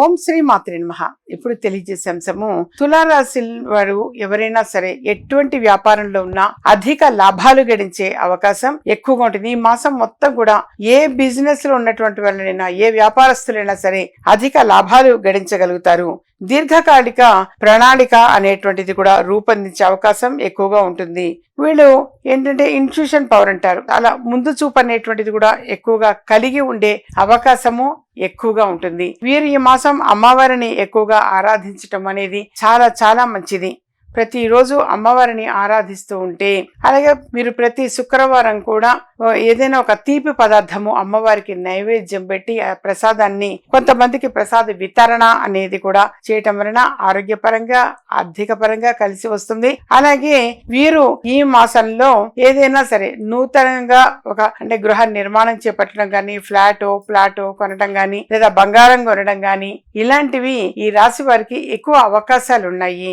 ఓం శ్రీ మాతృ నమ. ఇప్పుడు తెలియజేసే అంశము తులారాశి వారు ఎవరైనా సరే ఎటువంటి వ్యాపారంలో ఉన్నా అధిక లాభాలు గడించే అవకాశం ఎక్కువగా ఉంటుంది. ఈ మాసం మొత్తం కూడా ఏ బిజినెస్లో ఉన్నటువంటి వాళ్ళనైనా ఏ వ్యాపారస్తులైనా సరే అధిక లాభాలు గడించగలుగుతారు. దీర్ఘకాలిక ప్రణాళిక అనేటువంటిది కూడా రూపొందించే అవకాశం ఎక్కువగా ఉంటుంది. వీళ్ళు ఏంటంటే ఇన్ఫ్యూషన్ పవర్ అంటారు. అలా ముందు చూపు అనేటువంటిది కూడా ఎక్కువగా కలిగి ఉండే అవకాశము ఎక్కువగా ఉంటుంది. వీరు ఈ మాసం అమ్మవారిని ఎక్కువగా ఆరాధించటం అనేది చాలా చాలా మంచిది. ప్రతిరోజు అమ్మవారిని ఆరాధిస్తూ ఉంటే అలాగే మీరు ప్రతి శుక్రవారం కూడా ఏదైనా ఒక తీపి పదార్థము అమ్మవారికి నైవేద్యం పెట్టి ఆ ప్రసాదాన్ని కొంతమందికి ప్రసాద వితరణ అనేది కూడా చేయటం వలన ఆరోగ్యపరంగా ఆర్థిక పరంగా కలిసి వస్తుంది. అలాగే వీరు ఈ మాసంలో ఏదైనా సరే నూతనంగా ఒక అంటే గృహ నిర్మాణం చేపట్టడం కానీ ఫ్లాట్ ఫ్లాట్ కొనడం కానీ లేదా బంగారం కొనడం కానీ ఇలాంటివి ఈ రాశి వారికి ఎక్కువ అవకాశాలు ఉన్నాయి